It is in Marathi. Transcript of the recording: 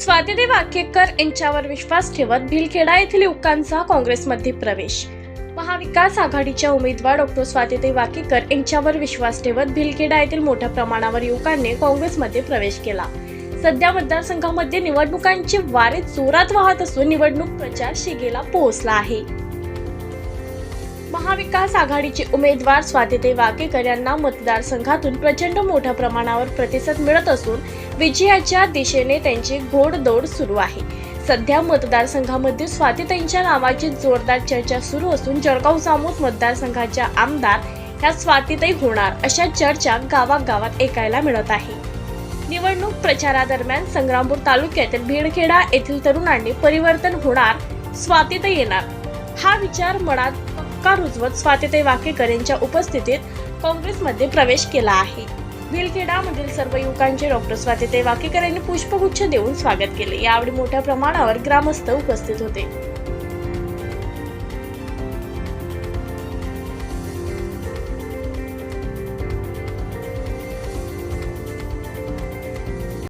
स्वातीदेव वाकेकर यांच्यावर विश्वास ठेवत भिलखेडा येथील युवकांचा काँग्रेसमध्ये प्रवेश. महाविकास आघाडीच्या उमेदवार डॉक्टर स्वातीदेव वाकेकर यांच्यावर विश्वास ठेवत भिलखेडा येथील मोठ्या प्रमाणावर युवकांनी काँग्रेसमध्ये प्रवेश केला. सध्या मतदारसंघामध्ये निवडणुकांचे वारे जोरात वाहत असून निवडणूक प्रचार शिगेला पोहोचला आहे. महाविकास आघाडीचे उमेदवार स्वातीदेव वाकेकर यांना मतदारसंघातून प्रचंड मोठ्या प्रमाणावर प्रतिसाद मिळत असून विजयाच्या दिशेने त्यांची घोडदौड सुरू आहे. सध्या मतदारसंघामध्ये स्वातीताईंच्या नावाची जोरदार चर्चा सुरू असून जळगाव जामोद मतदारसंघाच्या आमदार ह्या स्वातीताई होणार अशा चर्चा गावागावात ऐकायला मिळत आहे. निवडणूक प्रचारादरम्यान संग्रामपूर तालुक्यातील भीडखेडा येथील तरुणांनी परिवर्तन होणार स्वातीताई येणार. हा विचार मनात पक्का रुजवत स्वातीताई वाकेकर यांच्या उपस्थितीत काँग्रेसमध्ये प्रवेश केला आहे. भिलखेडामधील सर्व युवकांचे डॉक्टर स्वातीताई वाकेकर यांनी पुष्पगुच्छ देऊन स्वागत केले. यावेळी मोठ्या प्रमाणावर ग्रामस्थ उपस्थित होते.